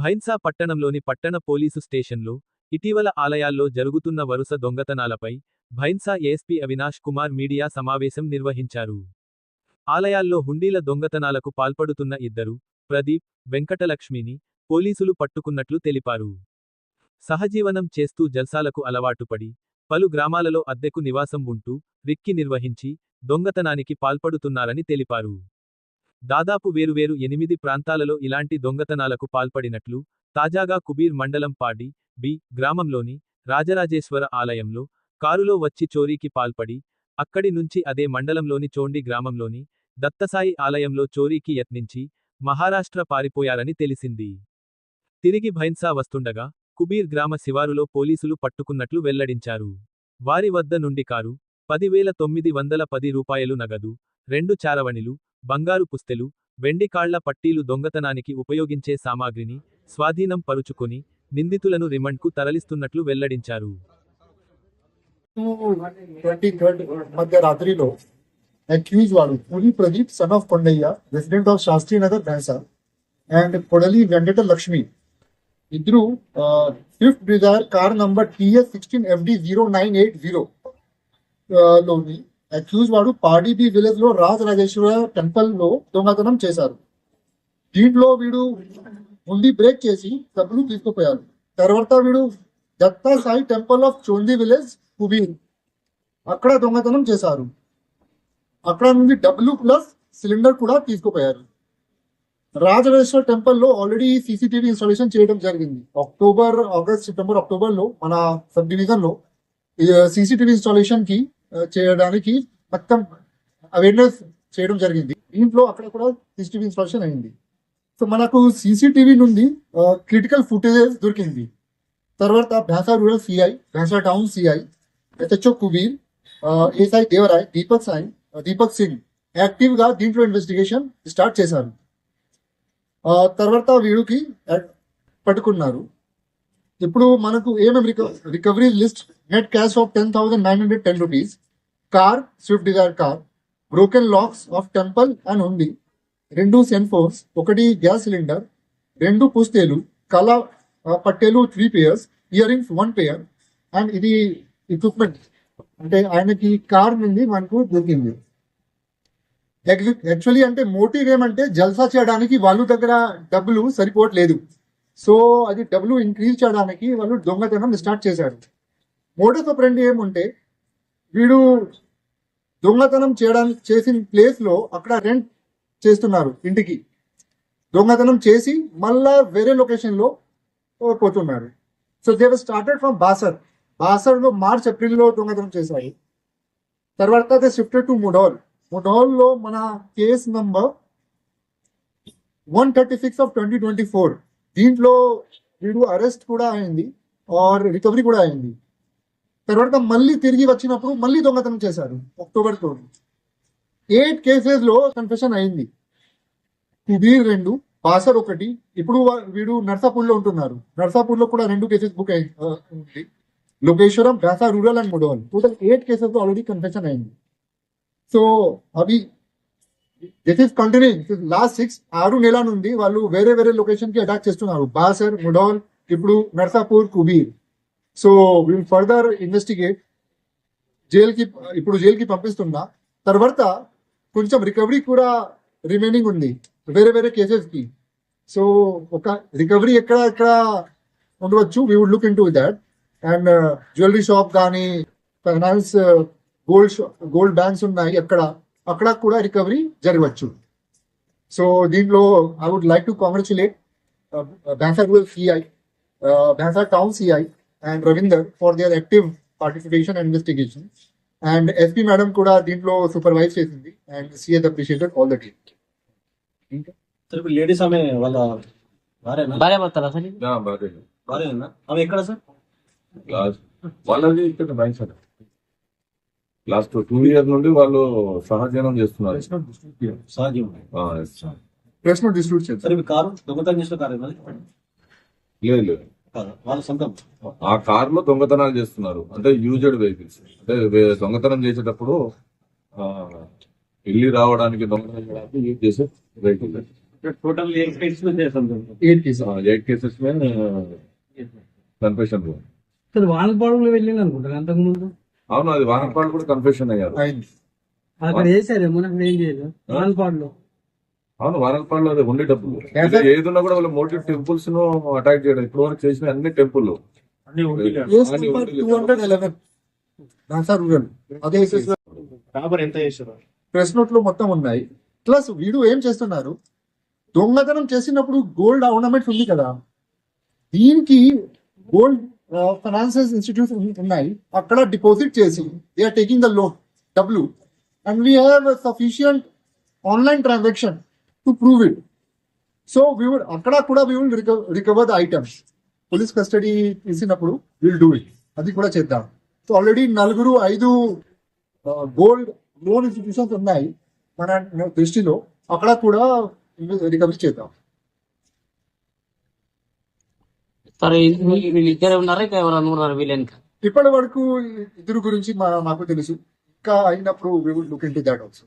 భైన్సా పట్టణంలోని పట్టణ పోలీసు స్టేషన్లో ఇటీవల ఆలయాల్లో జరుగుతున్న వరుస దొంగతనాలపై భైన్సా ఏఎస్పీ అవినాష్ కుమార్ మీడియా సమావేశం నిర్వహించారు. ఆలయాల్లో హుండీల దొంగతనాలకు పాల్పడుతున్న ఇద్దరు ప్రదీప్ వెంకటలక్ష్మిని పోలీసులు పట్టుకున్నట్లు తెలిపారు. సహజీవనం చేస్తూ జల్సాలకు అలవాటుపడి పలు గ్రామాలలో అద్దెకు నివాసం ఉంటూ రిక్కి నిర్వహించి దొంగతనానికి పాల్పడుతున్నారని తెలిపారు. దాదాపు వేరువేరు ఎనిమిది ప్రాంతాలలో ఇలాంటి దొంగతనాలకు పాల్పడినట్లు తాజాగా కుబీర్ మండలం పాడి బి గ్రామంలోని రాజరాజేశ్వర ఆలయంలో కారులో వచ్చి చోరీకి పాల్పడి అక్కడి నుంచి అదే మండలంలోని చోండి గ్రామంలోని దత్తసాయి ఆలయంలో చోరీకి యత్నించి మహారాష్ట్ర పారిపోయారని తెలిసింది. తిరిగి భైన్సా వస్తుండగా కుబీర్ గ్రామ శివారులో పోలీసులు పట్టుకున్నట్లు వెల్లడించారు. వారి వద్ద నుండి కారు పదివేల తొమ్మిది వందల పది రూపాయలు నగదు రెండు చారవణిలు బంగారు పుస్తెలు వెండి కాళ్ళ పట్టీలు దొంగతనానికి ఉపయోగించే సామాగ్రిని స్వాధీనం పరుచుకొని నిందితులను రిమండ్కు తరలిస్తున్నట్లు వెల్లడించారు. ట్వంటీ మధ్యరాత్రిలో అక్యూజ్ వాడు Puli Pradeep son of Kondaiah resident of Shastrinagar Bhainsa and Kodali Venkata Lakshmi. ఇద్దరు Swift Dzire car number TS sixteen FD zero nine eight zero లోని అక్యూజ్ వాడు పాడిబి విలేజ్లో రాజ రాజేశ్వర టెంపుల్లో దొంగతనం చేశారు దీంట్లో వీడు ముందు బ్రేక్ చేసి డబ్బులు తీసుకుపోయారు తర్వాత వీడు Datta Sai temple of Chondi village Kubeer అక్కడ దొంగతనం చేశారు అక్కడ నుండి డబ్బులు ప్లస్ సిలిండర్ కూడా తీసుకుపోయారు రాజరాజేశ్వర టెంపుల్లో ఆల్రెడీ సీసీటీవీ ఇన్స్టాలేషన్ చేయడం జరిగింది అక్టోబర్ ఆగస్ట్ సెప్టెంబర్ అక్టోబర్లో మన సబ్ డివిజన్లో సీసీటీవీ ఇన్స్టాలేషన్కి చేయడానికి మొత్తం అవేర్నెస్ చేయడం జరిగింది. దీంట్లో అక్కడ కూడా సీసీటీవీ ఇన్స్టాలేషన్ అయింది. సో మనకు సీసీటీవీ నుండి క్రిటికల్ ఫుటేజెస్ దొరికింది. తర్వాత Bhainsa rural CI Bhainsa town CI SHO Kubeer ASI Devarai Deepak Sai Deepak Singh యాక్టివ్గా దీంట్లో ఇన్వెస్టిగేషన్ స్టార్ట్ చేశారు. తర్వాత వీడికి పట్టుకున్నారు. ఇప్పుడు మనకు ఏమేమి recovery list net cash of ten thousand nine hundred ten rupees car Swift Dzire car broken locks of temple and ఉంది. రెండు సెన్ఫోర్స్ ఒకటి గ్యాస్ సిలిండర్ రెండు పుస్తేలు కళ పట్టేలు three pairs ear rings one pair and ఇది ఎక్విప్మెంట్ అంటే ఆయనకి కార్ నుండి మనకు దొరికింది. యాక్చువల్లీ అంటే మోటివ్ ఏమంటే జల్సా చేయడానికి వాళ్ళ దగ్గర డబ్బులు సరిపోవట్లేదు. సో అది డబ్బులు ఇంక్రీజ్ చేయడానికి వాళ్ళు దొంగతనం స్టార్ట్ చేశారు. మోటర్స్ ఆఫ్ ఏముంటే వీడు దొంగతనం చేయడానికి చేసిన ప్లేస్లో అక్కడ రెంట్ చేస్తున్నారు ఇంటికి. దొంగతనం చేసి మళ్ళా వేరే లొకేషన్లో పోతున్నారు. So they started from Basar బాసర్లో March ఏప్రిల్లో దొంగతనం చేశారు. తర్వాత దే షిఫ్టెడ్ టు ముడోల్ ముడోల్లో మన case number one thirty six of twenty twenty four దీంట్లో వీడు అరెస్ట్ కూడా అయింది ఆర్ రికవరీ కూడా అయింది. తర్వాత మళ్ళీ తిరిగి వచ్చినప్పుడు మళ్ళీ దొంగతనం చేశారు. అక్టోబర్తో ఎయిట్ కేసెస్లో కన్ఫెషన్ అయింది. కుబీర్ రెండు బాసర్ ఒకటి. ఇప్పుడు వీడు నర్సాపూర్లో ఉంటున్నారు. నర్సాపూర్లో కూడా రెండు కేసెస్ బుక్ అయింది ఉంది. Lokeshwaram Bhainsa rural and Mudhol total eight కేసెస్లో ఆల్రెడీ కన్ఫెషన్ అయింది. సో అవి this is continue last six ఆరు నెలల నుండి వాళ్ళు వేరే వేరే లొకేషన్కి అటాక్ చేస్తున్నారు. బాసర్ ముడోల్ ఇప్పుడు Narsapur Kubeer. So will further investigate జైలుకి ఇప్పుడు జైలుకి పంపిస్తున్నా తర్వాత కొంచెం రికవరీ కూడా రిమైనింగ్ ఉంది. వేరే వేరే కేసెస్కి. సో ఒక రికవరీ ఎక్కడ ఎక్కడ ఉండవచ్చు? We would look into that and jewellery shop కానీ ఫైనాన్స్ గోల్డ్ గోల్డ్ బ్యాంక్స్ ఉన్నాయి అక్కడ. అక్కడ కూడా రికవరీ జరగవచ్చు. సో దీంట్లో I would like to congratulate Bhainsa rural CI Bhainsa town CI and Ravinder for their active participation and investigation and SP madam కూడా దీంట్లో supervise చేసింది and CS appreciated all the team sir ఇప్పుడు ladies ఆమె వాళ్ళ భార్యనా? భార్య భర్తలా sir? భార్య. భార్యనా? ఆమె ఎక్కడ సార్? లాస్ట్ వాళ్ళది ఇక్కడ mind set last two year నుండి వాళ్ళు సహజీవనం చేస్తున్నారు. సహజీవం ఆ, yes. ప్రెస్ నోట్ డిస్ట్రిబ్యూట్ చేస్తారు సరే మీ కారు దొంగతనం చేసిన కారు ఏమది? లేదు లేదు. ఆ కార్లో దొంగతనాలు చేస్తున్నారు. అంటే యూజ్డ్ వెహికల్స్ అంటే దొంగతనం చేసేటప్పుడు ఆ, వెళ్ళి రావడానికి దొంగతనం చేయడానికి యూజ్ చేసే వెహికల్ టోటల్ ఎయిట్ కేసెస్ చేస్తాం ఎయిట్ కేసెస్ కన్ఫెషన్ అసలు వానపాడులో వెళ్ళింది అనుకుంటాను అంతకు ముందు అవును అది వానపాడు కూడా కన్ఫెషన్ అయ్యారు. అక్కడ వేసారేమో నాకు ఏం చేయలేదు. వానపాడులో అవును వానపాడులో అది ఉండే డబ్బులు Yeah, sir. ఏది ఉన్నా కూడా వాళ్ళ మోటివ్ టెంపుల్స్ను అటాక్ చేయడం. ఇప్పుడు వరకు చేసిన అన్ని టెంపుల్ ప్రెస్ నోట్లో మొత్తం ఉన్నాయి. ప్లస్ వీడు ఏం చేస్తున్నారు? దొంగతనం చేసినప్పుడు గోల్డ్ ఆర్నమెంట్స్ ఉంది కదా. దీనికి గోల్డ్ ఫైనాన్షియల్ ఇన్స్టిట్యూట్ ఉన్నాయి. అక్కడ డిపాజిట్ చేసి they are taking the loan W and we have sufficient online transaction to prove it so we would అక్కడ కూడా we will recover the items police custody తీసినప్పుడు will do it అది కూడా చేద్దాం. So already నలుగురు ఐదు gold loan institutions ఉన్నాయి. మన దృష్టిలో అక్కడ కూడా రికవరీ చేద్దాం. సరే వీళ్ళు ఇద్దరే ఉన్నారా? ఇంకా ఎవరైనా ఉన్నారు వీళ్ళెనక? ఇప్పటి వరకు ఇద్దరు గురించి మా- మాకు తెలుసు. ఇంకా అయినప్పుడు we would look into that also